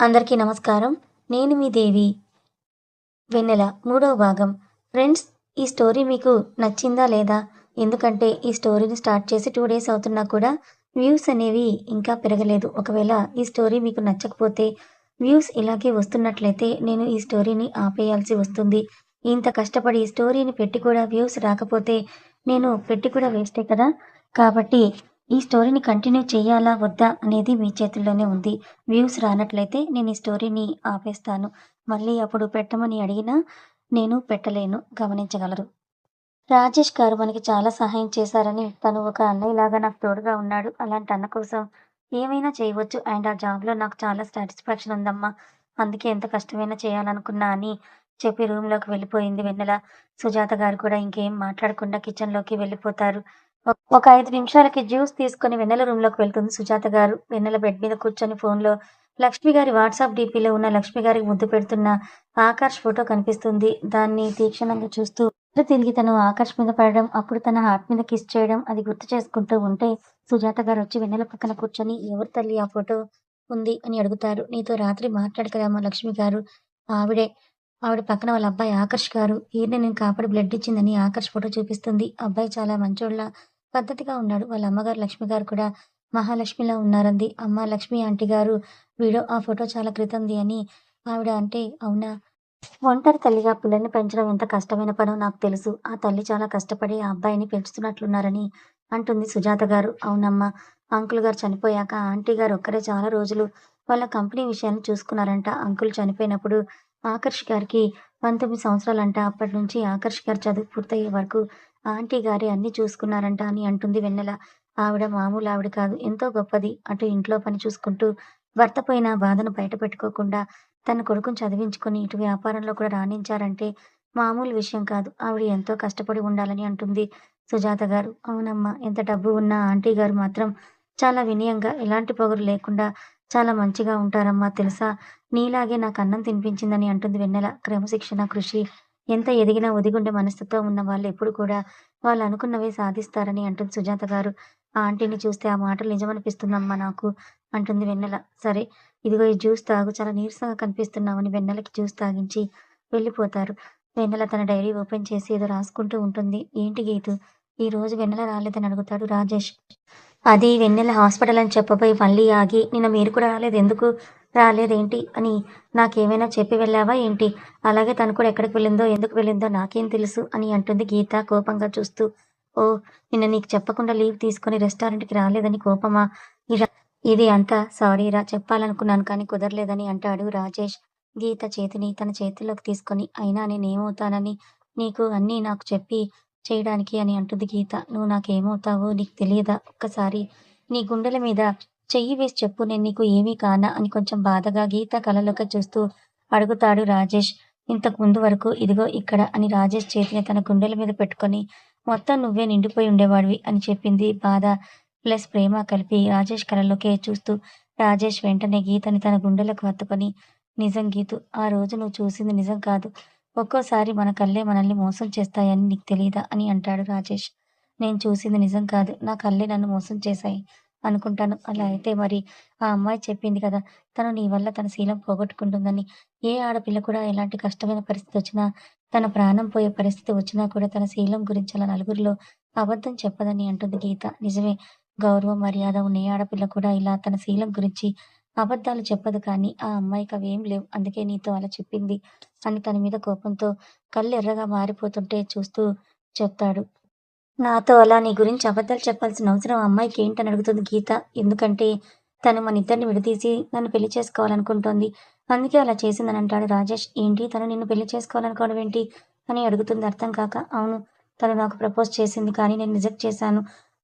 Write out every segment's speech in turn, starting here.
అందరికీ నమస్కారం. నేను మీ దేవి. వెన్నెల మూడవ భాగం. ఫ్రెండ్స్ ఈ స్టోరీ మీకు నచ్చిందా లేదా? ఎందుకంటే ఈ స్టోరీని స్టార్ట్ చేసి టూ డేస్ అవుతున్నా కూడా వ్యూస్ అనేవి ఇంకా పెరగలేదు. ఒకవేళ ఈ స్టోరీ మీకు నచ్చకపోతే వ్యూస్ ఇలాగే వస్తున్నట్లయితే నేను ఈ స్టోరీని ఆపేయాల్సి వస్తుంది. ఇంత కష్టపడి ఈ స్టోరీని పెట్టి కూడా వ్యూస్ రాకపోతే నేను పెట్టి కూడా వేస్టే కదా? కాబట్టి ఈ స్టోరీని కంటిన్యూ చేయాలా వద్దా అనేది మీ చేతుల్లోనే ఉంది. వ్యూస్ రానట్లయితే నేను ఈ స్టోరీని ఆపేస్తాను. మళ్ళీ అప్పుడు పెట్టమని అడిగినా నేను పెట్టలేను. గమనించగలరు. రాజేష్ గారు మనకి చాలా సహాయం చేశారని తను ఒక అన్నయ్యలాగా నాకు తోడుగా ఉన్నాడు. అలాంటి అన్న కోసం ఏమైనా చేయవచ్చు. అండ్ ఆ జాబ్లో నాకు చాలా సాటిస్ఫాక్షన్ ఉందమ్మా. అందుకే ఎంత కష్టమైనా చేయాలనుకున్నా అని చెప్పి రూమ్లోకి వెళ్ళిపోయింది వెన్నెల. సుజాత గారు కూడా ఇంకేం మాట్లాడకుండా కిచెన్లోకి వెళ్ళిపోతారు. ఒక- ఐదు నిమిషాలకి జ్యూస్ తీసుకొని వెన్నెల రూమ్లోకి వెళ్తుంది సుజాత గారు. వెన్నెల బెడ్ మీద కూర్చొని ఫోన్లో లక్ష్మి గారి వాట్సాప్ డీపీలో ఉన్న లక్ష్మి గారికి ముద్దు పెడుతున్న ఆకాష్ ఫోటో కనిపిస్తుంది. దాన్ని తీక్షణంగా చూస్తూ తిరిగి తను ఆకాష్ మీద పడడం అప్పుడు తన హార్ట్ మీద కిస్ చేయడం అది గుర్తు చేసుకుంటూ ఉంటే సుజాత గారు వచ్చి వెన్నెల పక్కన కూర్చొని ఎవరు తల్లి ఆ ఫోటో ఉంది? అని అడుగుతారు. నీతో రాత్రి మాట్లాడు మా లక్ష్మి గారు? ఆవిడే ఆవిడ పక్కన వాళ్ళ అబ్బాయి ఆకర్ష్ గారు ఈయన నేను కాపాడి బ్లడ్ ఇచ్చిందని ఆకర్ష్ ఫోటో చూపిస్తుంది. అబ్బాయి చాలా మంచోళ్ళ పద్ధతిగా ఉన్నాడు. వాళ్ళ అమ్మగారు లక్ష్మి గారు కూడా మహాలక్ష్మిలా ఉన్నారంది. అమ్మ లక్ష్మి ఆంటీ గారు వీడో ఆ ఫోటో చాలా క్రితంది అని ఆవిడ అంటే అవునా? ఒంటరి తల్లిగా పిల్లల్ని పెంచడం ఎంత కష్టమైన పనో నాకు తెలుసు. ఆ తల్లి చాలా కష్టపడి ఆ అబ్బాయిని పెంచుతున్నట్లున్నారని అంటుంది సుజాత గారు. అవునమ్మా అంకుల్ గారు చనిపోయాక ఆంటీ గారు ఒక్కరే చాలా రోజులు వాళ్ళ కంపెనీ విషయాన్ని చూసుకున్నారంట. అంకుల్ చనిపోయినప్పుడు ఆకర్ష్ గారికి పంతొమ్మిది సంవత్సరాలంట. అప్పటి నుంచి ఆకర్ష్ గారు చదువు పూర్తయ్యే వరకు ఆంటీ గారే అన్ని చూసుకున్నారంట అని అంటుంది వెన్నెల. ఆవిడ మామూలు ఆవిడ కాదు. ఎంతో గొప్పది. అటు ఇంట్లో పని చూసుకుంటూ భర్త పోయిన బాధను బయట పెట్టుకోకుండా తన కొడుకుని చదివించుకొని ఇటు వ్యాపారంలో కూడా రాణించారంటే మామూలు విషయం కాదు. ఆవిడ ఎంతో కష్టపడి ఉండాలని అంటుంది సుజాత గారు. అవునమ్మా ఎంత డబ్బు ఉన్నా ఆంటీ గారు మాత్రం చాలా వినయంగా ఎలాంటి పొగరు లేకుండా చాలా మంచిగా ఉంటారమ్మా తెలుసా? నీలాగే నాకు అన్నం తినిపించిందని అంటుంది వెన్నెల. క్రమశిక్షణ కృషి ఎంత ఎదిగినా ఒదిగుండే మనస్తత్వం ఉన్న వాళ్ళు ఎప్పుడు కూడా వాళ్ళు అనుకున్నవే సాధిస్తారని అంటుంది సుజాత గారు. ఆ ఆంటీని చూస్తే ఆ మాటలు నిజమనిపిస్తుందమ్మా నాకు అంటుంది వెన్నెల. సరే ఇదిగో ఈ జ్యూస్ తాగు చాలా నీరసంగా కనిపిస్తున్నామని వెన్నెలకి జ్యూస్ తాగించి వెళ్ళిపోతారు. వెన్నెల తన డైరీ ఓపెన్ చేసి ఏదో రాసుకుంటూ ఉంటుంది. ఏంటి గీతు? ఈ రోజు వెన్నెల రాలేదని అడుగుతాడు రాజేష్. అది వెన్నెల హాస్పిటల్ అని చెప్పబోయి మళ్ళీ ఆగి నిన్న మీరు కూడా రాలేదు. ఎందుకు రాలేదేంటి అని నాకేమైనా చెప్పి వెళ్ళావా ఏంటి? అలాగే తను కూడా ఎక్కడికి వెళ్ళిందో ఎందుకు వెళ్ళిందో నాకేం తెలుసు అని అంటుంది గీత కోపంగా చూస్తూ. ఓ నిన్న నీకు చెప్పకుండా లీవ్ తీసుకొని రెస్టారెంట్కి రాలేదని కోపమా? ఇరా ఇది అంతా సారీరా చెప్పాలనుకున్నాను కానీ కుదరలేదని అంటాడు రాజేష్. గీత చేతిని తన చేతిలోకి తీసుకొని అయినా నేనేమవుతానని నీకు అన్నీ నాకు చెప్పి చేయడానికి అని అంటుంది గీత. నువ్వు నాకేమవుతావో నీకు తెలియదా? ఒక్కసారి నీ గుండెల మీద చెయ్యి వేసి చెప్పు. నేను నీకు ఏమీ కానా? అని కొంచెం బాధగా గీత కళ్ళలోకి చూస్తూ అడుగుతాడు రాజేష్. ఇంతకు ముందు వరకు ఇదిగో ఇక్కడ అని రాజేష్ చేతిని తన గుండెల మీద పెట్టుకొని మొత్తం నువ్వే నిండిపోయి ఉండేవాడివి అని చెప్పింది బాధ ప్లస్ ప్రేమ కలిపి రాజేష్ కలలోకే చూస్తూ. రాజేష్ వెంటనే గీతని తన గుండెలకు హత్తుకొని నిజం గీతు ఆ రోజు నువ్వు చూసింది నిజం కాదు. ఒక్కోసారి మన కళ్ళే మనల్ని మోసం చేస్తాయని నీకు తెలియదా అని అంటాడు రాజేష్. నేను చూసింది నిజం కాదు. నా కళ్ళే నన్ను మోసం చేశాయి అనుకుంటాను. అలా అయితే మరి ఆ అమ్మాయి చెప్పింది కదా తను నీ వల్ల తన శీలం పోగొట్టుకుంటుందని. ఏ ఆడపిల్ల కూడా ఎలాంటి కష్టమైన పరిస్థితి వచ్చినా తన ప్రాణం పోయే పరిస్థితి వచ్చినా కూడా తన శీలం గురించి అలా నలుగురిలో అబద్ధం చెప్పదని అంటుంది గీత. నిజమే గౌరవం మర్యాద ఉన్న ఏ ఆడపిల్ల కూడా ఇలా తన శీలం గురించి అబద్ధాలు చెప్పదు కానీ ఆ అమ్మాయికి అవేం లేవు. అందుకే నీతో అలా చెప్పింది. అని తన మీద కోపంతో కళ్ళు ఎర్రగా మారిపోతుంటే చూస్తూ చెప్తాడు. నాతో అలా నీ గురించి అబద్ధాలు చెప్పాల్సిన అవసరం ఆ అమ్మాయికి ఏంటని అడుగుతుంది గీత. ఎందుకంటే తను మన ఇద్దరిని విడదీసి నన్ను పెళ్ళి చేసుకోవాలనుకుంటోంది. అందుకే అలా చేసిందని అంటాడు రాజేష్. ఏంటి? తను నిన్ను పెళ్ళి చేసుకోవాలనుకోవడం ఏంటి? అని అడుగుతుంది అర్థం కాక. అవును తను నాకు ప్రపోజ్ చేసింది కానీ నేను రిజెక్ట్ చేశాను.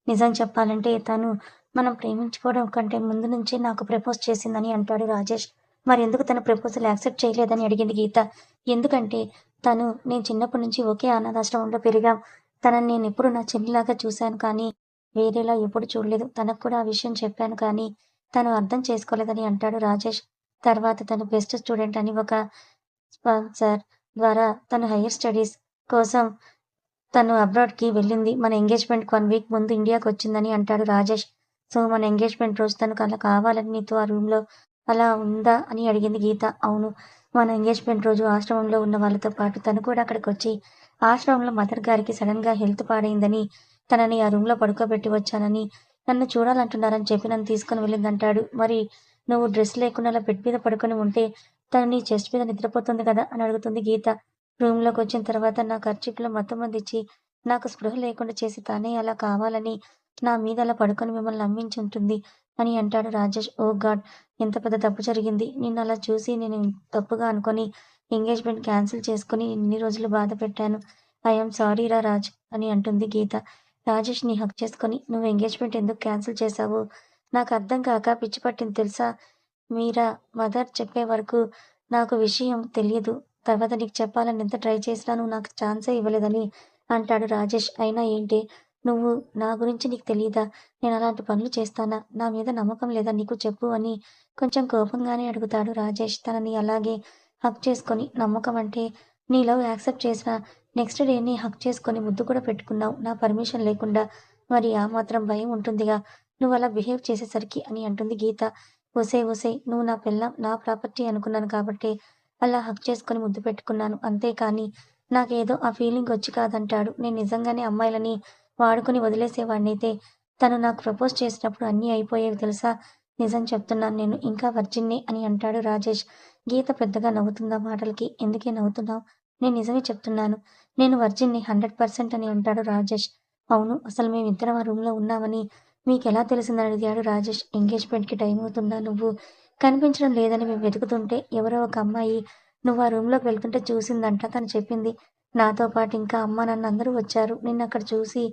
నిజం చెప్పాలంటే తను మనం ప్రేమించుకోవడం కంటే ముందు నుంచి నాకు ప్రపోజ్ చేసిందని అంటాడు రాజేష్. మరి ఎందుకు తన ప్రపోజల్ యాక్సెప్ట్ చేయలేదని అడిగింది గీత. ఎందుకంటే తను నేను చిన్నప్పటి నుంచి ఒకే అనాథాశ్రమంలో పెరిగాం. తనని నేను ఎప్పుడు నా చెల్లిలాగా చూశాను కానీ వేరేలా ఎప్పుడు చూడలేదు. తనకు కూడా ఆ విషయం చెప్పాను కానీ తను అర్థం చేసుకోలేదని అంటాడు రాజేష్. తర్వాత తను బెస్ట్ స్టూడెంట్ అని ఒక స్పాన్సర్ ద్వారా తను హయ్యర్ స్టడీస్ కోసం తను అబ్రాడ్కి వెళ్ళింది. మన ఎంగేజ్మెంట్ వన్ వీక్ ముందు ఇండియాకి వచ్చిందని అంటాడు రాజేష్. సో మన ఎంగేజ్మెంట్ రోజు తనకు అలా కావాలని నీతో ఆ రూమ్లో అలా ఉందా అని అడిగింది గీత. అవును మన ఎంగేజ్మెంట్ రోజు ఆశ్రమంలో ఉన్న వాళ్ళతో పాటు తను కూడా అక్కడికి వచ్చి ఆశ్రమంలో మదర్ గారికి సడన్గా హెల్త్ పాడైందని తనని ఆ రూమ్లో పడుకోబెట్టి వచ్చానని నన్ను చూడాలంటున్నారని చెప్పి నన్ను తీసుకుని వెళ్ళిందంటాడు. మరి నువ్వు డ్రెస్ లేకుండా అలా బెడ్ మీద పడుకొని ఉంటే తను నీ చెస్ట్ మీద నిద్రపోతుంది కదా అని అడుగుతుంది గీత. రూమ్లోకి వచ్చిన తర్వాత నా ఖర్చులో మొత్తం అందించి నాకు స్పృహ లేకుండా చేసి తానే అలా కావాలని నా మీద అలా పడుకొని మిమ్మల్ని నమ్మించి ఉంటుంది అని అంటాడు రాజేష్. ఓ గాడ్ ఎంత పెద్ద తప్పు జరిగింది. నిన్ను అలా చూసి నేను తప్పుగా అనుకొని ఎంగేజ్మెంట్ క్యాన్సిల్ చేసుకుని ఇన్ని రోజులు బాధ పెట్టాను. ఐఎమ్ సారీ రా రాజ్ అని అంటుంది గీత. రాజేష్ని హక్ చేసుకొని నువ్వు ఎంగేజ్మెంట్ ఎందుకు క్యాన్సిల్ చేశావు? నాకు అర్థం కాక పిచ్చి పట్టింది తెలుసా? మీరా మదర్ చెప్పే వరకు నాకు విషయం తెలియదు. తర్వాత నీకు చెప్పాలని ఎంత ట్రై చేసినా నువ్వు నాకు ఛాన్సే ఇవ్వలేదని అంటాడు రాజేష్. అయినా ఏంటి? నువ్వు నా గురించి నీకు తెలియదా నేను అలాంటి పనులు చేస్తానా? నా మీద నమ్మకం లేదా నీకు చెప్పు అని కొంచెం కోపంగానే అడుగుతాడు రాజేష్. తనని అలాగే హక్ చేసుకొని నమ్మకం అంటే నీ లవ్ యాక్సెప్ట్ చేసిన నెక్స్ట్ డేని హక్ చేసుకొని ముద్దు కూడా పెట్టుకున్నావు. నా పర్మిషన్ లేకుండా మరి ఆ మాత్రం భయం ఉంటుందిగా. నువ్వు అలా బిహేవ్ చేసేసరికి అని అంటుంది గీత. ఒసే ఒసే నువ్వు నా పిల్ల నా ప్రాపర్టీ అనుకున్నాను కాబట్టి అలా హక్ చేసుకొని ముద్దు పెట్టుకున్నాను. అంతేకాని నాకేదో ఆ ఫీలింగ్ వచ్చి కాదంటాడు. నేను నిజంగానే అమ్మాయిలని వాడుకొని వదిలేసేవాడినైతే తను నాకు ప్రపోజ్ చేసినప్పుడు అన్నీ అయిపోయేవి తెలుసా? నిజం చెప్తున్నాను నేను. ఇంకా వర్జిన్నే అని అంటాడు రాజేష్. గీత పెద్దగా నవ్వుతుందా మాటలకి? ఎందుకే నవ్వుతున్నావు? నేను నిజమే చెప్తున్నాను. నేను వర్జిన్ని హండ్రెడ్ పర్సెంట్ అని అంటాడు రాజేష్. అవును అసలు మేమిద్దరం ఆ రూమ్లో ఉన్నామని మీకు ఎలా తెలిసిందని అడిగాడు రాజేష్. ఎంగేజ్మెంట్కి టైం అవుతుందా నువ్వు? కనిపించడం లేదని మేము వెతుకుతుంటే ఎవరో ఒక అమ్మాయి నువ్వు ఆ రూమ్లోకి వెళ్తుంటే చూసిందంట తను చెప్పింది. నాతో పాటు ఇంకా అమ్మ నాన్న అందరూ వచ్చారు. నిన్న అక్కడ చూసి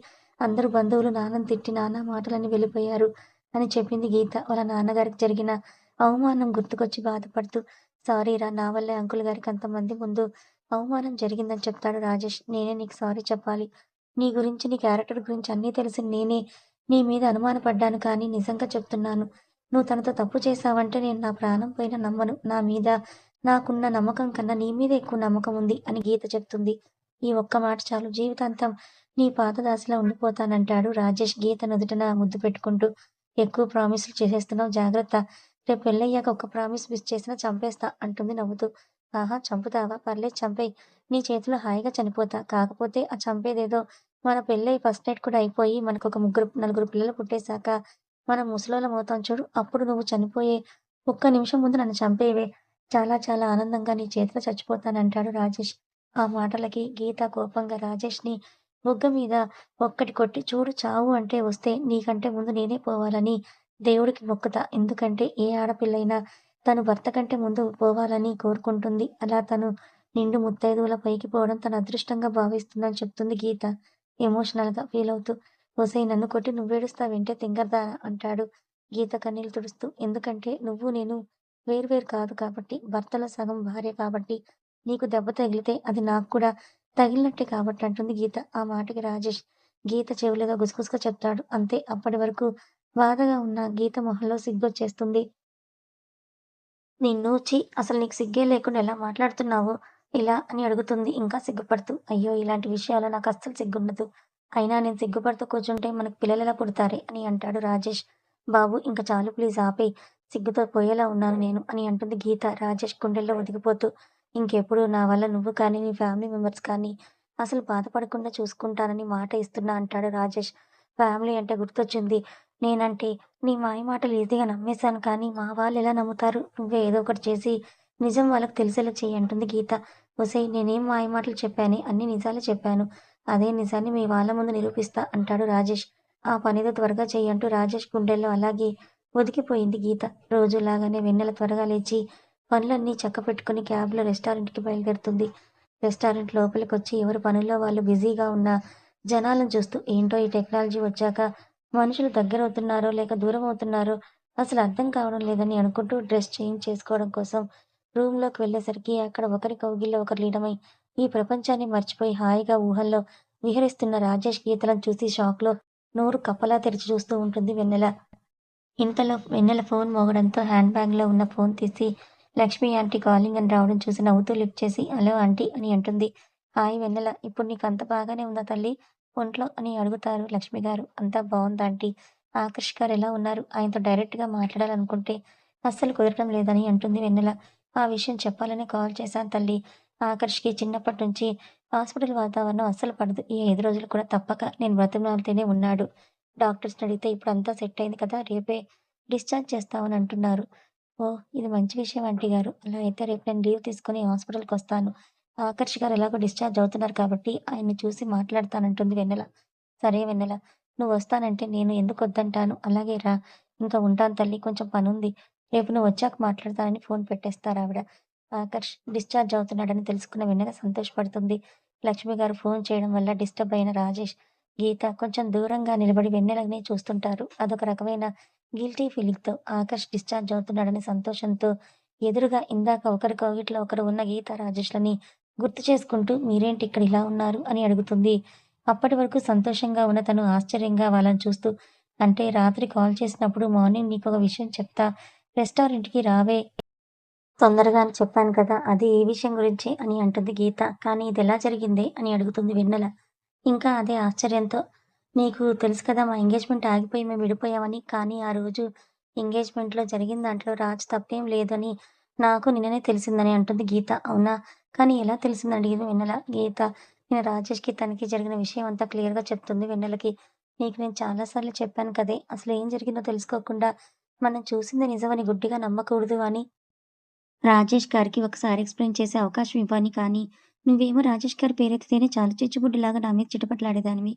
అందరూ బంధువులు నాన్నని తిట్టి నాన్న మాటలని వెళ్ళిపోయారు అని చెప్పింది గీత. వాళ్ళ నాన్నగారికి జరిగిన అవమానం గుర్తుకొచ్చి బాధపడుతూ సారీ రా నా వల్లే అంకుల్ గారికి అంతమంది ముందు అవమానం జరిగిందని చెప్తాడు రాజేష్. నేనే నీకు సారీ చెప్పాలి. నీ గురించి నీ క్యారెక్టర్ గురించి అన్నీ తెలిసి నేనే నీ మీద అనుమానపడ్డాను కానీ నిజంగా చెప్తున్నాను. నువ్వు తనతో తప్పు చేశావంటే నేను నా ప్రాణం పైన నమ్మను. నా మీద నాకున్న నమ్మకం కన్నా నీ మీద ఎక్కువ నమ్మకం ఉంది అని గీత చెప్తుంది. ఈ ఒక్క మాట చాలు. జీవితాంతం నీ పాతదాసిలా ఉండిపోతానంటాడు రాజేష్ గీత నుదుటన ముద్దు పెట్టుకుంటూ. ఎక్కువ ప్రామిసులు చేసేస్తున్నావు జాగ్రత్త. రేపు పెళ్ళయ్యాక ఒక్క ప్రామిస్ మిస్ చేసినా చంపేస్తా అంటుంది నవ్వుతూ. ఆహా చంపుతావా? పర్లేదు చంపేయి. నీ చేతిలో హాయిగా చనిపోతా. కాకపోతే ఆ చంపేదేదో మన పెళ్ళై ఫస్ట్ నైట్ కూడా అయిపోయి మనకు ఒక ముగ్గురు నలుగురు పిల్లలు పుట్టేశాక మనం ముసలోలం అవుతాం చూడు. అప్పుడు నువ్వు చనిపోయే ఒక్క నిమిషం ముందు నన్ను చంపేవే. చాలా చాలా ఆనందంగా నీ చేతిలో చచ్చిపోతానంటాడు రాజేష్. ఆ మాటలకి గీత కోపంగా రాజేష్ని బుగ్గ మీద ఒక్కటి కొట్టి చూడు చావు అంటే వస్తే నీకంటే ముందు నేనే పోవాలని దేవుడికి మొక్కుతా. ఎందుకంటే ఏ ఆడపిల్లైనా తను భర్త కంటే ముందు పోవాలని కోరుకుంటుంది. అలా తను నిండు ముత్తైదువుల పైకి పోవడం తన అదృష్టంగా భావిస్తుందని చెప్తుంది గీత. ఎమోషనల్గా ఫీల్ అవుతూ ఒసై నన్ను కొట్టి నువ్వేడుస్తావేంటే తింగర్దా అంటాడు గీత కన్నీళ్ళు తుడుస్తూ. ఎందుకంటే నువ్వు నేను వేర్వేరు కాదు కాబట్టి భర్తల సగం భార్య కాబట్టి నీకు దెబ్బ తగిలితే అది నాకు కూడా తగిలినట్టే కాబట్టి అంటుంది గీత. ఆ మాటకి రాజేష్ గీత చెవులుగా గుసగుసగా చెప్తాడు. అంతే అప్పటి వరకు బాధగా ఉన్న గీత మొహంలో సిగ్గొచ్చేస్తుంది. నిన్ను ఛీ అసలు నీకు సిగ్గే లేకుండా ఎలా మాట్లాడుతున్నావు? ఇలా అని అడుగుతుంది. ఇంకా సిగ్గుపడుతూ అయ్యో ఇలాంటి విషయాలు నాకు అస్సలు సిగ్గుండదు. అయినా నేను సిగ్గుపడుతూ కూర్చుంటే మనకు పిల్లలు ఎలా పుడతారే అని అంటాడు రాజేష్. బాబు ఇంకా చాలు ప్లీజ్ ఆపే సిగ్గుతో పోయేలా ఉన్నాను నేను అని అంటుంది గీత. రాజేష్ గుండెల్లో ఒదిగిపోతూ ఇంకెప్పుడు నా వల్ల నువ్వు కానీ నీ ఫ్యామిలీ మెంబర్స్ కానీ అసలు బాధపడకుండా చూసుకుంటానని మాట ఇస్తున్నా అంటాడు రాజేష్. ఫ్యామిలీ అంటే గుర్తొచ్చింది. నేనంటే నీ మాయ మాటలు ఈజీగా నమ్మేశాను కానీ మా వాళ్ళు ఎలా నమ్ముతారు? నువ్వే ఏదో ఒకటి చేసి నిజం వాళ్ళకి తెలిసేలా చెయ్యి అంటుంది గీత. ఒసేయ్ నేనేం మాయ మాటలు చెప్పాను అన్ని నిజాలు చెప్పాను. అదే నిజాన్ని మీ వాళ్ళ ముందు నిరూపిస్తా అంటాడు రాజేష్. ఆ పనిదో త్వరగా చెయ్యి అంటూ రాజేష్ గుండెల్లో అలాగే ఒదిగిపోయింది గీత. రోజులాగానే వెన్నెల త్వరగా లేచి పనులన్నీ చక్కపెట్టుకుని క్యాబ్లో రెస్టారెంట్కి బయలుదేరుతుంది. రెస్టారెంట్ లోపలికి వచ్చి ఎవరి పనుల్లో వాళ్ళు బిజీగా ఉన్న జనాలను చూస్తూ ఏంటో ఈ టెక్నాలజీ వచ్చాక మనుషులు దగ్గర అవుతున్నారో లేక దూరం అవుతున్నారో అసలు అర్థం కావడం లేదని అనుకుంటూ డ్రెస్ చేంజ్ చేసుకోవడం కోసం రూమ్లోకి వెళ్ళేసరికి అక్కడ ఒకరి కౌగిల్లో ఒకరు లీడమై ఈ ప్రపంచాన్ని మర్చిపోయి హాయిగా ఊహల్లో విహరిస్తున్న రాజేష్ గీతలను చూసి షాక్లో నోరు కప్పలా తెరిచి చూస్తూ ఉంటుంది వెన్నెల. ఇంతలో వెన్నెల ఫోన్ మోగడంతో హ్యాండ్ బ్యాగ్లో ఉన్న ఫోన్ తీసి లక్ష్మి ఆంటీ కాలింగ్ అని రావడం చూసి నవ్వుతూ లిఫ్ట్ చేసి హలో ఆంటీ అని అంటుంది హాయ్ వెన్నెల ఇప్పుడు నీకు అంత బాగానే ఉందా తల్లి ఒంట్లో అని అడుగుతారు లక్ష్మి గారు అంతా బాగుందా ఆంటీ ఆకర్ష్ గారు ఎలా ఉన్నారు ఆయనతో డైరెక్ట్గా మాట్లాడాలనుకుంటే అస్సలు కుదరటం లేదని అంటుంది వెన్నెల. ఆ విషయం చెప్పాలనే కాల్ చేశాను తల్లి. ఆకర్ష్‌కి చిన్నప్పటి నుంచి హాస్పిటల్ వాతావరణం అస్సలు పడదు. ఈ ఐదు రోజులు కూడా తప్పక నేను బ్రతిమాలుతూనే ఉన్నాడు. డాక్టర్స్‌ని అడిగితే ఇప్పుడంతా సెట్ అయింది కదా! రేపే డిశ్చార్జ్ చేస్తామని అంటున్నారు. ఓ ఇది మంచి విషయం ఆంటీ గారు. అలా అయితే రేపు నేను లీవ్ తీసుకొని హాస్పిటల్‌కొస్తాను. ఆకర్ష్ గారు ఎలాగో డిశ్చార్జ్ అవుతున్నారు కాబట్టి ఆయన్ని చూసి మాట్లాడతానంటుంది వెన్నెల. సరే వెన్నెల. నువ్వొస్తానంటే నేను ఎందుకొద్దంటాను. అలాగే రా. ఇంకా ఉంటాను తల్లి. కొంచెం పని ఉంది రేపు నువ్వు వచ్చాక మాట్లాడతానని ఫోన్ పెట్టేస్తారు ఆవిడ ఆకర్ష్ డిశ్చార్జ్ అవుతున్నాడని తెలుసుకున్న వెన్నెల సంతోషపడుతుంది. లక్ష్మి గారు ఫోన్ చేయడం వల్ల డిస్టర్బ్ అయిన రాజేష్, గీత కొంచెం దూరంగా నిలబడి వెన్నెలని చూస్తుంటారు. అదొక రకమైన గిల్టీ ఫీలింగ్‌తో ఆకర్ష్ డిశ్చార్జ్ అవుతున్నాడని సంతోషంతో ఎదురుగా ఇందాక ఒకరి కోవిట్లో ఒకరు ఉన్న గీత, రాజేష్‌లని గుర్తు చేసుకుంటూ మీరేంటి ఇక్కడ ఇలా ఉన్నారు అని అడుగుతుంది. అప్పటి వరకు సంతోషంగా ఉన్న తను ఆశ్చర్యంగా వాళ్ళని చూస్తూ అంటే రాత్రి కాల్ చేసినప్పుడు మార్నింగ్ నీకు ఒక విషయం చెప్తా రెస్టారెంట్‌కి రావే తొందరగా అని చెప్పాను కదా! అది ఏ విషయం గురించి అని అంటుంది గీత. కానీ ఇది ఎలా జరిగిందే అని అడుగుతుంది వెన్నెల. ఇంకా అదే ఆశ్చర్యంతో నీకు తెలుసు కదా మా ఎంగేజ్‌మెంట్ ఆగిపోయి మేము విడిపోయామని. కానీ ఆ రోజు ఎంగేజ్‌మెంట్‌లో జరిగిన దాంట్లో రాజ్ తప్పేం లేదని నాకు నిన్ననే తెలిసిందని అంటుంది గీత. అవునా? కానీ ఎలా తెలిసిందని అడిగింది వెన్నెల. గీత నేను రాజేష్‌కి, తనకి జరిగిన విషయం అంతా క్లియర్‌గా చెప్తుంది వెన్నెలకి. నీకు నేను చాలా సార్లు చెప్పాను కదే! అసలు ఏం జరిగిందో తెలుసుకోకుండా మనం చూసింది నిజమని గుడ్డిగా నమ్మకూడదు అని రాజేష్ గారికి ఒకసారి ఎక్స్‌ప్లెయిన్ చేసే అవకాశం ఇవ్వని కానీ, నువ్వేమో రాజేష్ గారి పేరెత్తితేనే చాలు చిచ్చుబుడ్డిలాగా నా మీద చిటపట్లాడేదానివి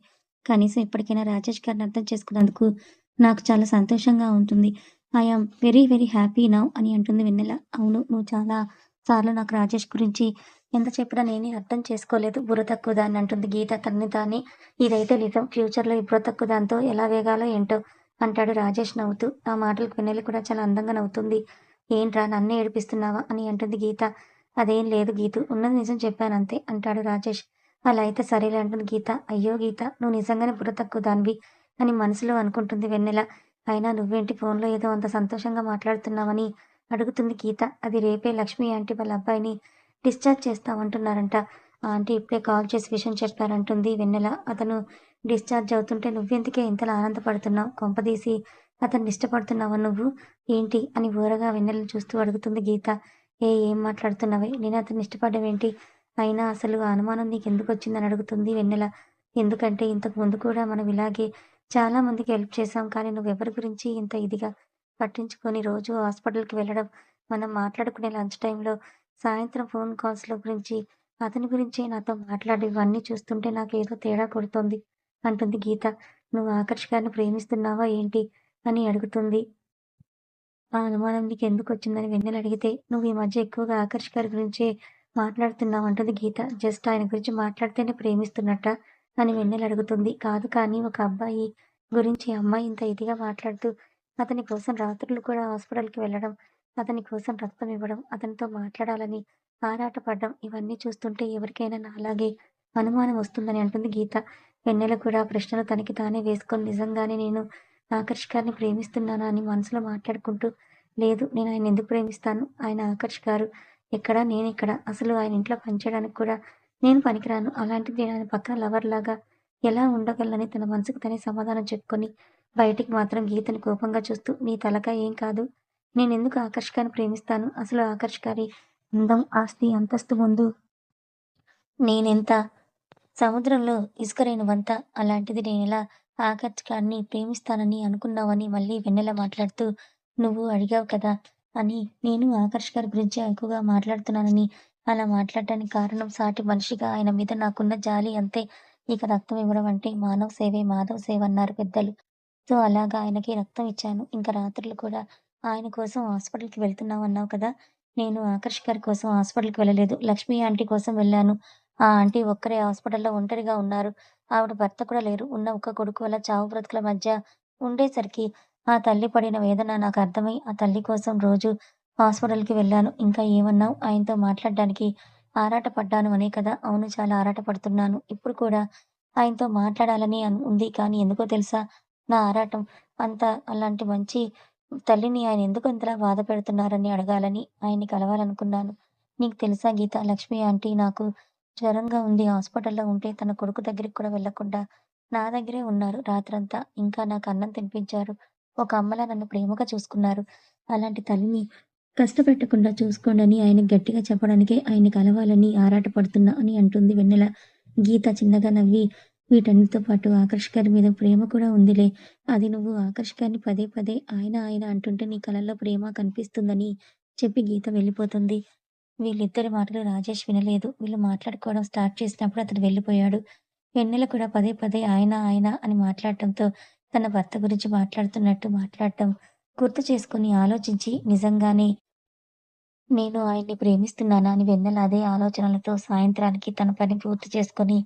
కనీసం ఇప్పటికైనా రాజేష్ గారిని అర్థం చేసుకున్నందుకు నాకు చాలా సంతోషంగా ఉంటుంది. I am very very happy now అని అంటుంది వెన్నెల. అవును. నువ్వు చాలా సార్లు నాకు రాజేష్ గురించి ఎంత చెప్పినా నేనే అర్థం చేసుకోలేదు. బుర్ర తక్కువ దాన్ని అంటుంది గీత తన్ని తానే. ఇదైతే నిజం. ఫ్యూచర్‌లో ఇప్పుడు తక్కువ దాంతో ఎలా వేగాలో ఏంటో అంటాడు రాజేష్ నవ్వుతూ. ఆ మాటలకు వెన్నెల కూడా చాలా అందంగా నవ్వుతుంది. ఏంట్రా నన్నే ఏడిపిస్తున్నావా? అని అంటుంది గీత. అదేం లేదు గీతు ఉన్నది నిజం చెప్పానంతే అంటాడు రాజేష్. అలా అయితే సరేలే అంటుంది గీత. అయ్యో గీత! నువ్వు నిజంగానే బుర్ర తక్కువ దానివి అని మనసులో అనుకుంటుంది వెన్నెల. అయినా నువ్వేంటి ఫోన్‌లో ఏదో అంత సంతోషంగా మాట్లాడుతున్నావని అడుగుతుంది గీత. అది రేపే లక్ష్మి ఆంటీ వాళ్ళ అబ్బాయిని డిశ్చార్జ్ చేస్తామంటున్నారంట. ఆంటీ ఇప్పుడే కాల్ చేసి విషయం చెప్పారంటుంది వెన్నెల. అతను డిశ్చార్జ్ అవుతుంటే నువ్వెందుకే ఇంతలా ఆనందపడుతున్నావు? కొంపదీసి అతన్ని ఇష్టపడుతున్నావా నువ్వు? ఏంటి? అని ఊరగా వెన్నెలని చూస్తూ అడుగుతుంది గీత. ఏ ఏం మాట్లాడుతున్నావే? నేను అతన్ని ఏంటి అయినా అసలు ఆ అనుమానం వచ్చిందని అడుగుతుంది వెన్నెల. ఎందుకంటే ఇంతకు ముందు కూడా మనం ఇలాగే చాలా మందికి హెల్ప్ చేశాం. కానీ నువ్వెవరి గురించి ఇంత ఇదిగా పట్టించుకొని రోజు హాస్పిటల్‌కి వెళ్ళడం, మనం మాట్లాడుకునే లంచ్ టైంలో సాయంత్రం ఫోన్ కాల్స్‌ల గురించి, అతని గురించే నాతో మాట్లాడి ఇవన్నీ చూస్తుంటే ఏదో తేడా కొడుతోంది అంటుంది గీత. నువ్వు ఆకర్ష్ గారిని ప్రేమిస్తున్నావా ఏంటి? అని అడుగుతుంది. ఆ అనుమానం మీకు ఎందుకు వచ్చిందని వెన్నెల అడిగితే, నువ్వు ఈ మధ్య ఎక్కువగా ఆకర్ష్ గారి గురించి మాట్లాడుతున్నావు అంటుంది గీత. జస్ట్ ఆయన గురించి మాట్లాడితేనే ప్రేమిస్తున్నట్టా? అని వెన్నెల అడుగుతుంది. కాదు కానీ ఒక అబ్బాయి గురించి అమ్మాయి ఇంత ఇదిగా మాట్లాడుతూ, అతని కోసం రాత్రులు కూడా హాస్పిటల్‌కి వెళ్ళడం, అతని కోసం రక్తం ఇవ్వడం, అతనితో మాట్లాడాలని ఆరాటపడడం ఇవన్నీ చూస్తుంటే ఎవరికైనా నాలాగే అనుమానం వస్తుందని అంటుంది గీత. వెన్నెల కూడా ప్రశ్నలు తనకి తానే వేసుకొని నిజంగానే నేను ఆకర్ష్ గారిని ప్రేమిస్తున్నానా అని మనసులో మాట్లాడుకుంటూ, లేదు నేను ఆయన ఎందుకు ప్రేమిస్తాను? ఆయన ఆకర్ష్ గారు ఎక్కడ, ఇక్కడ అసలు ఆయన ఇంట్లో పనిచేయడానికి కూడా నేను పనికిరాను. అలాంటిది నేను ఆయన పక్కన లవర్‌లాగా ఎలా ఉండగలనని తన మనసుకు తనే సమాధానం చెప్పుకొని, బయటికి మాత్రం గీతని కోపంగా చూస్తూ, నీ తలక ఏం కాదు. నేనెందుకు ఆకర్ష్ గారిని ప్రేమిస్తాను? అసలు ఆకర్ష్ గారి అందం, ఆస్తి, అంతస్తు ముందు నేనెంత? సముద్రంలో ఇసుక రేణువంత. అలాంటిది నేనెలా ఆకర్ష్ గారిని ప్రేమిస్తానని అనుకున్నావని మళ్ళీ వెన్నెల మాట్లాడుతూ, నువ్వు అడిగావు కదా! అని నేను ఆకర్ష్ గారి గురించి ఎక్కువగా మాట్లాడుతున్నానని అలా మాట్లాడటానికి కారణం సాటి మనిషిగా ఆయన మీద నాకున్న జాలి అంతే. ఇక రక్తం ఇవ్వడం అంటే మానవ సేవే మాధవ సేవ అన్నారు పెద్దలు. సో అలాగా ఆయనకి రక్తం ఇచ్చాను. ఇంక రాత్రులు కూడా ఆయన కోసం హాస్పిటల్‌కి వెళ్తున్నావన్నావు కదా! నేను ఆకర్ష్ గారి కోసం హాస్పిటల్‌కి వెళ్ళలేదు. లక్ష్మి ఆంటీ కోసం వెళ్ళాను. ఆ ఆంటీ ఒక్కరే హాస్పిటల్‌లో ఒంటరిగా ఉన్నారు. ఆవిడ భర్త కూడా లేరు. ఉన్న ఒక్క కొడుకు వల్ల చావు బ్రతుకుల మధ్య ఉండేసరికి ఆ తల్లి పడిన వేదన నాకు అర్థమై ఆ తల్లి కోసం రోజు హాస్పిటల్‌కి వెళ్ళాను. ఇంకా ఏమన్నావు? ఆయనతో మాట్లాడడానికి ఆరాటపడ్డాను అనే కదా! అవును చాలా ఆరాటపడుతున్నాను. ఇప్పుడు కూడా ఆయనతో మాట్లాడాలని ఉంది. కానీ ఎందుకో తెలుసా? నా ఆరాటం అంత అలాంటి మంచి తల్లిని ఆయన ఎందుకు అంతలా బాధ పెడుతున్నారని అడగాలని ఆయన్ని కలవాలనుకున్నాను. నీకు తెలుసా గీత లక్ష్మి ఆంటీ నాకు జ్వరంగా ఉంది హాస్పిటల్‌లో ఉంటే తన కొడుకు దగ్గరికి కూడా వెళ్ళకుండా నా దగ్గరే ఉన్నారు రాత్రంతా. ఇంకా నాకు అన్నం తినిపించారు. ఒక అమ్మలా నన్ను ప్రేమగా చూసుకున్నారు. అలాంటి తల్లిని కష్టపెట్టకుండా చూసుకోండి ఆయన గట్టిగా చెప్పడానికే ఆయన్ని కలవాలని ఆరాటపడుతున్నా అని అంటుంది వెన్నెల. గీత చిన్నగా నవ్వి వీటన్నిటితో పాటు ఆకర్ష్ గారి మీద ప్రేమ కూడా ఉందిలే. అది నువ్వు ఆకర్ష్ గారిని పదే పదే ఆయన ఆయన అంటుంటే నీ కళల్లో ప్రేమ కనిపిస్తుందని చెప్పి గీత వెళ్ళిపోతుంది. వీళ్ళిద్దరి మాటలు రాజేష్ వినలేదు. వీళ్ళు మాట్లాడుకోవడం స్టార్ట్ చేసినప్పుడు అతడు వెళ్ళిపోయాడు. వెన్నెల కూడా పదే పదే ఆయన ఆయన అని మాట్లాడటంతో తన భర్త గురించి మాట్లాడుతున్నట్టు మాట్లాడటం గుర్తు చేసుకొని ఆలోచించి నిజంగానే నేను ఆయన్ని ప్రేమిస్తున్నానా అని వెన్నెల అదే ఆలోచనలతో సాయంత్రానికి తన పని పూర్తి చేసుకొని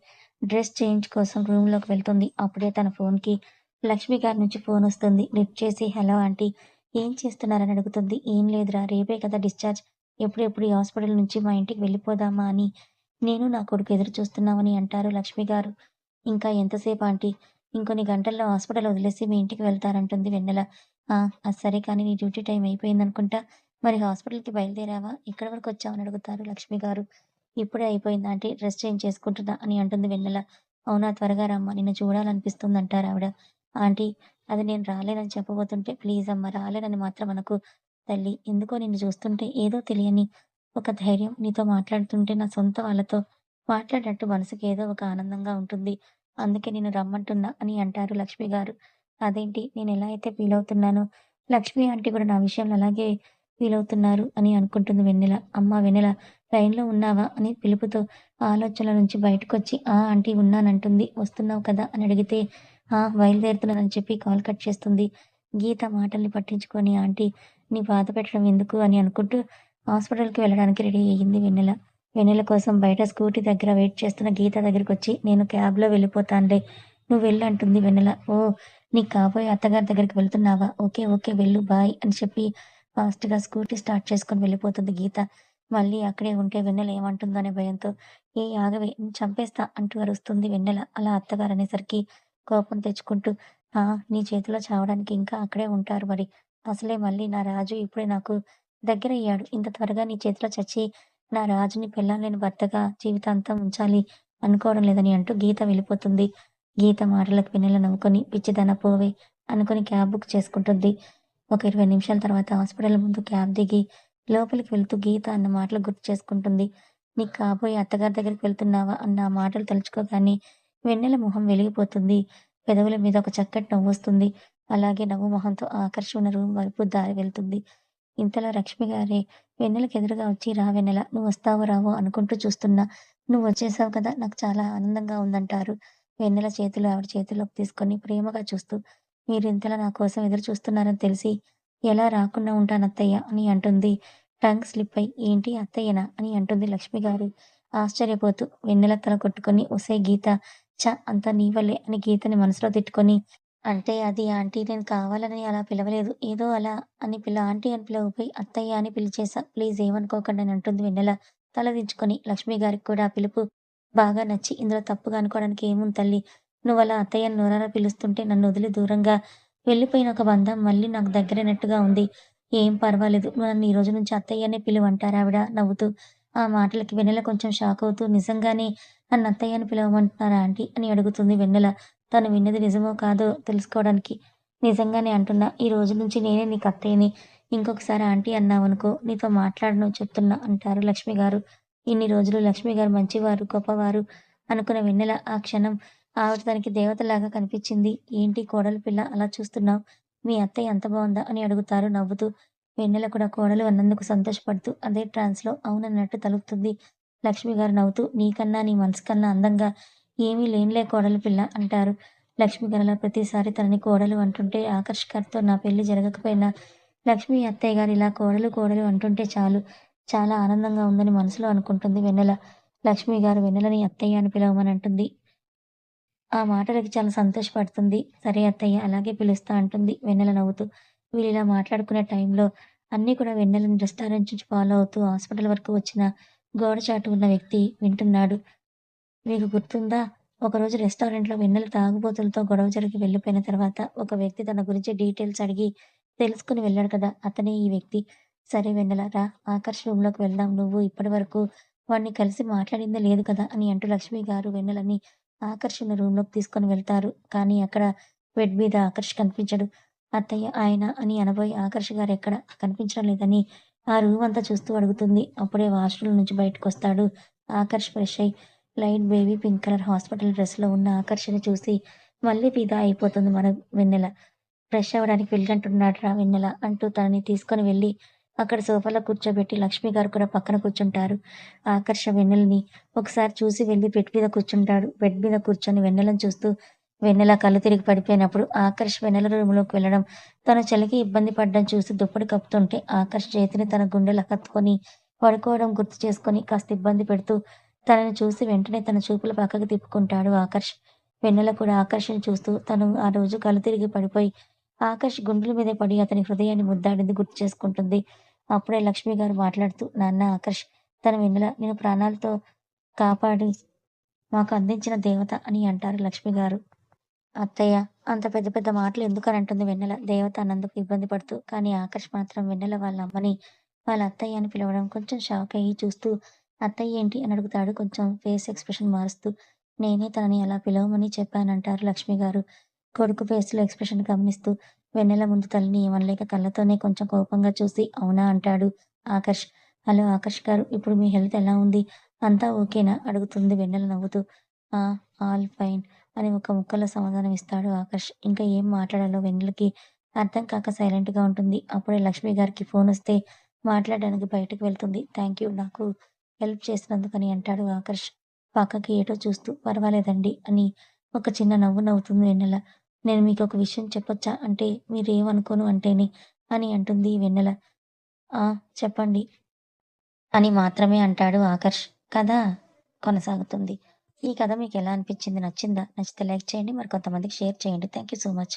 డ్రెస్ చేంజ్ కోసం రూమ్‌లోకి వెళ్తుంది. అప్పుడే తన ఫోన్‌కి లక్ష్మి గారి నుంచి ఫోన్ వస్తుంది. లిఫ్ట్ చేసి హలో ఆంటీ ఏం చేస్తున్నారని అడుగుతుంది. ఏం లేదురా రేపే కదా డిశ్చార్జ్. ఎప్పుడెప్పుడు ఈ హాస్పిటల్ నుంచి మా ఇంటికి వెళ్ళిపోదామా అని నేను నా కొడుకు ఎదురు చూస్తున్నామని అంటారు లక్ష్మి గారు. ఇంకా ఎంతసేపు ఆంటీ? ఇంకొన్ని గంటల్లో హాస్పిటల్ వదిలేసి మీ ఇంటికి వెళ్తారంటుంది వెన్నెల. ఆ! అది సరే కానీ నీ డ్యూటీ టైం అయిపోయింది అనుకుంటా మరి హాస్పిటల్‌కి బయలుదేరావా? ఇక్కడ వరకు వచ్చావని అడుగుతారు లక్ష్మి గారు. ఇప్పుడే అయిపోయింది ఆంటీ డ్రెస్ చేంజ్ చేసుకుంటున్నా అని అంటుంది వెన్నెల. అవునా త్వరగా రమ్మా నిన్ను చూడాలనిపిస్తుంది అంటారు ఆవిడ ఆంటీ అది నేను రాలేనని చెప్పబోతుంటే ప్లీజ్ అమ్మా రాలేనని మాత్రం మనకు తల్లి. ఎందుకో నిన్ను చూస్తుంటే ఏదో తెలియని ఒక ధైర్యం నీతో మాట్లాడుతుంటే నా సొంత వాళ్ళతో మాట్లాడినట్టు మనసుకి ఏదో ఒక ఆనందంగా ఉంటుంది. అందుకే నేను రమ్మంటున్నా అని అంటారు లక్ష్మి గారు. అదేంటి నేను ఎలా అయితే ఫీల్ అవుతున్నానో లక్ష్మి ఆంటీ కూడా నా విషయంలో అలాగే ఫీల్ అవుతున్నారు అని అనుకుంటుంది వెన్నెల. అమ్మ వెన్నెల లైన్‌లో ఉన్నావా? అని పిలుపుతో ఆలోచనల నుంచి బయటకొచ్చి ఆ! ఆంటీ ఉన్నానంటుంది. వస్తున్నావు కదా అని అడిగితే ఆ! బయలుదేరుతున్నానని చెప్పి కాల్ కట్ చేస్తుంది. గీత మాటల్ని పట్టించుకొని ఆంటీ నీ బాధ పెట్టడం ఎందుకు అని అనుకుంటూ హాస్పిటల్‌కి వెళ్ళడానికి రెడీ అయ్యింది వెన్నెల. వెన్నెల కోసం బయట స్కూటీ దగ్గర వెయిట్ చేస్తున్న గీత దగ్గరికి వచ్చి నేను క్యాబ్‌లో వెళ్ళిపోతానులే నువ్వు వెళ్ళు అంటుంది వెన్నెల. ఓ నీ కాబోయే అత్తగారి దగ్గరికి వెళ్తున్నావా? ఓకే. ఓకే. వెళ్ళు బాయ్ అని చెప్పి ఫాస్ట్‌గా స్కూటీ స్టార్ట్ చేసుకొని వెళ్ళిపోతుంది గీత. మళ్ళీ అక్కడే ఉంటే వెన్నెల ఏమంటుందో అనే భయంతో ఏ ఆగవే చంపేస్తా అంటూ అరుస్తుంది వెన్నెల. అలా అత్తగారు అనేసరికి కోపం తెచ్చుకుంటూ ఆ! నీ చేతిలో చావడానికి ఇంకా అక్కడే ఉంటారు మరి. అసలే మళ్ళీ నా రాజు ఇప్పుడే నాకు దగ్గరయ్యాడు. ఇంత త్వరగా నీ చేతిలో చచ్చి నా రాజుని పెళ్ళాం భర్తగా జీవితాంతం ఉంచాలి అనుకోవడం లేదని అంటూ గీత వెళ్ళిపోతుంది. గీత మాటలకు వెన్నెల నవ్వుకొని పిచ్చిదన పోవే అనుకుని క్యాబ్ బుక్ చేసుకుంటుంది. ఒక 20 నిమిషాల తర్వాత హాస్పిటల్ ముందు క్యాబ్ దిగి లోపలికి వెళ్తూ గీత అన్న మాటలు గుర్తు చేసుకుంటుంది. నీ కాబోయే అత్తగారి దగ్గరికి వెళ్తున్నావా అన్న ఆ మాటలు తలుచుకోగానే వెన్నెల మొహం వెలిగిపోతుంది. పెదవుల మీద ఒక చక్కటి నవ్వు వస్తుంది అలాగే నవ్వు మొహంతో ఉన్న రూమ్ వైపు దారి వెళ్తుంది. ఇంతలో లక్ష్మి గారే వెన్నెలకి ఎదురుగా వచ్చి రా వెన్నెల నువ్వు వస్తావో రావో అనుకుంటూ చూస్తున్నా. నువ్వు వచ్చేసావు కదా నాకు చాలా ఆనందంగా ఉందంటారు. వెన్నెల చేతులు ఆవిడ చేతుల్లోకి తీసుకొని ప్రేమగా చూస్తూ మీరు ఇంతలా నా కోసం ఎదురు చూస్తున్నారని తెలిసి ఎలా రాకుండా ఉంటాను అత్తయ్య అని అంటుంది. టంగ్ స్లిప్ అయి ఏంటి అత్తయ్యనా? అని అంటుంది లక్ష్మి గారు ఆశ్చర్యపోతూ. వెన్నెల తల కొట్టుకొని ఒసే గీత చ అంతా నీ వల్లే అని గీతని మనసులో తిట్టుకొని అంటే అది ఆంటీ నేను కావాలని అలా పిలవలేదు. ఏదో అలా అని పిల్ల ఆంటీ అని పిలవకపోయి అత్తయ్య అని పిలిచేశా. ప్లీజ్ ఏమనుకోకండి అని అంటుంది వెన్నెల తల దించుకొని. లక్ష్మి గారికి కూడా ఆ పిలుపు బాగా నచ్చి ఇందులో తప్పుగా అనుకోవడానికి ఏముంది తల్లి. నువ్వలా అలా అని నోరారా పిలుస్తుంటే నన్ను వదిలి దూరంగా వెళ్ళిపోయిన ఒక బంధం మళ్ళీ నాకు దగ్గరైనట్టుగా ఉంది. ఏం పర్వాలేదు. నన్ను ఈ రోజు నుంచి అత్తయ్య అనే పిలువు అంటారావిడ నవ్వుతూ. ఆ మాటలకి వెన్నెల కొంచెం షాకవుతూ నిజంగానే నన్ను అత్తయ్య అని పిలవమంటున్నారా ఆంటీ? అని అడుగుతుంది వెన్నెల. తను విన్నది నిజమో కాదో తెలుసుకోవడానికి. నిజంగానే అంటున్నా. ఈ రోజు నుంచి నేనే నీకు అత్తయ్యని. ఇంకొకసారి ఆంటీ అన్నావనుకో నీతో మాట్లాడను చెప్తున్నా అంటారు లక్ష్మి గారు. ఇన్ని రోజులు లక్ష్మి గారు మంచివారు, గొప్పవారు అనుకున్న వెన్నెల ఆ క్షణం ఆవిడ తనకి దేవతలాగా కనిపించింది. ఏంటి కోడలు పిల్ల అలా చూస్తున్నావు మీ అత్తయ్య ఎంత బాగుందా అని అడుగుతారు నవ్వుతూ. వెన్నెల కూడా కోడలు అన్నందుకు సంతోషపడుతూ అదే ట్రాన్స్‌లో అవునన్నట్టు తలుపుతుంది లక్ష్మి గారు నవ్వుతూ నీకన్నా నీ మనసు కన్నా అందంగా ఏమీ లేనిలే కోడలు పిల్ల అంటారు. లక్ష్మి గారు ప్రతిసారి తనని కోడలు అంటుంటే ఆకర్షకర్తో నా పెళ్ళి జరగకపోయినా లక్ష్మి అత్తయ్య గారు ఇలా కోడలు కోడలు అంటుంటే చాలు చాలా ఆనందంగా ఉందని మనసులో అనుకుంటుంది వెన్నెల. లక్ష్మి గారు వెన్నెలని అత్తయ్య అని పిలవమని అంటుంది. ఆ మాటలకి చాలా సంతోషపడుతుంది. సరే అత్తయ్య అలాగే పిలుస్తా అంటుంది వెన్నెల నవ్వుతూ. ఇలా మాట్లాడుకునే టైంలో అన్నీ కూడా వెన్నెలని రెస్టారెంట్ నుంచి ఫాలో అవుతూ హాస్పిటల్ వరకు వచ్చిన గోడచాటు ఉన్న వ్యక్తి వింటున్నాడు. మీకు గుర్తుందా? ఒకరోజు రెస్టారెంట్‌లో వెన్నెల తాగుబోతులతో గొడవ జరిగి వెళ్ళిపోయిన తర్వాత ఒక వ్యక్తి తన గురించి డీటెయిల్స్ అడిగి తెలుసుకొని వెళ్ళాడు కదా! అతనే ఈ వ్యక్తి. సరే వెన్నెల రా ఆకర్ష్ రూమ్‌లోకి వెళ్దాం. నువ్వు ఇప్పటి వరకు వాడిని కలిసి మాట్లాడిందే లేదు కదా! అని అంటూ లక్ష్మి గారు వెన్నెలని ఆకర్షణ రూమ్‌లోకి తీసుకొని వెళ్తారు. కానీ అక్కడ బెడ్ మీద ఆకర్ష్ కనిపించడు. అత్తయ్య ఆయన అని అనబోయి ఆకర్ష్ గారు ఎక్కడ కనిపించడం లేదని ఆ రూమ్ అంతా చూస్తూ అడుగుతుంది అప్పుడే వాష్రూమ్ నుంచి బయటకు వస్తాడు ఆకర్ష్ ఫ్రెష్ అయి light baby pink colour hospital డ్రెస్లో ఉన్న ఆకర్షణ చూసి మళ్ళీ ఫిదా అయిపోతుంది మన వెన్నెల. ఫ్రెష్ అవ్వడానికి వెళ్ళంటున్నాడు రా వెన్నెల అంటూ తనని తీసుకొని వెళ్ళి అక్కడ సోఫాలో కూర్చోబెట్టి లక్ష్మి గారు కూడా పక్కన కూర్చుంటారు. ఆకర్ష వెన్నెలని ఒకసారి చూసి వెళ్ళి బెడ్ మీద కూర్చుంటాడు. బెడ్ మీద కూర్చొని వెన్నెలను చూస్తూ వెన్నెల కళ్ళు తిరిగి పడిపోయినప్పుడు ఆకర్ష్ వెన్నెల రూమ్లోకి వెళ్ళడం తన చలికి ఇబ్బంది పడ్డం చూసి దుప్పటి కప్పుతుంటే ఆకర్ష్ చేతిని తన గుండెలు హత్తుకొని పడుకోవడం గుర్తు చేసుకొని కాస్త ఇబ్బంది పెడుతూ తనని చూసి వెంటనే తన చూపులు పక్కకు తిప్పుకుంటాడు ఆకర్ష్. వెన్నెల కూడా ఆకర్షణ చూస్తూ తను ఆ రోజు కళ్ళు తిరిగి పడిపోయి ఆకర్ష్ గుండెల మీద పడి అతని హృదయాన్ని ముద్దాడింది గుర్తు చేసుకుంటుంది. అప్పుడే లక్ష్మి గారు మాట్లాడుతూ నాన్న ఆకర్ష్ తన వెన్నెల నేను ప్రాణాలతో కాపాడి మాకు అందించిన దేవత అని అంటారు లక్ష్మి గారు. అత్తయ్య అంత పెద్ద పెద్ద మాటలు ఎందుకని అంటుంది వెన్నెల. దేవత అన్నందుకు ఇబ్బంది పడుతూ కానీ ఆకర్ష్ మాత్రం వెన్నెల వాళ్ళ అమ్మని వాళ్ళ అత్తయ్య అని పిలవడం కొంచెం షాక్ అయ్యి చూస్తూ అత్తయ్య ఏంటి అని అడుగుతాడు. కొంచెం ఫేస్ ఎక్స్ప్రెషన్ మారుస్తూ నేనే తనని అలా పిలవమని చెప్పానంటారు లక్ష్మి గారు. కొడుకు ఫేస్లో ఎక్స్ప్రెషన్ గమనిస్తూ వెన్నెల ముందు తల్లిని ఇవ్వలేక కళ్ళతోనే కొంచెం కోపంగా చూసి అవునా? అంటాడు ఆకర్ష్. హలో ఆకర్ష్ గారు ఇప్పుడు మీ హెల్త్ ఎలా ఉంది? అంతా ఓకేనా? అడుగుతుంది వెన్నెల నవ్వుతూ. ఆ ఆల్ ఫైన్ అని ఒక ముక్కలో సమాధానం ఇస్తాడు ఆకర్ష్. ఇంకా ఏం మాట్లాడాలో వెన్నెలకి అర్థం కాక సైలెంట్గా ఉంటుంది. అప్పుడే లక్ష్మి గారికి ఫోన్ వస్తే మాట్లాడడానికి బయటకు వెళ్తుంది. థ్యాంక్ యూ నాకు హెల్ప్ చేసినందుకని అంటాడు ఆకర్ష్. పక్కకి ఏటో చూస్తూ పర్వాలేదండి అని ఒక చిన్న నవ్వు నవ్వుతుంది వెన్నెల. నేను మీకు ఒక విషయం చెప్పొచ్చా? అంటే మీరేమనుకోను అంటేనే అని అంటుంది వెన్నెల. ఆ చెప్పండి అని మాత్రమే అంటాడు ఆకర్ష్. కథ కొనసాగుతుంది. ఈ కథ మీకు ఎలా అనిపించింది? నచ్చిందా? నచ్చితే లైక్ చేయండి. మరి కొంతమందికి షేర్ చేయండి. Thank you so much.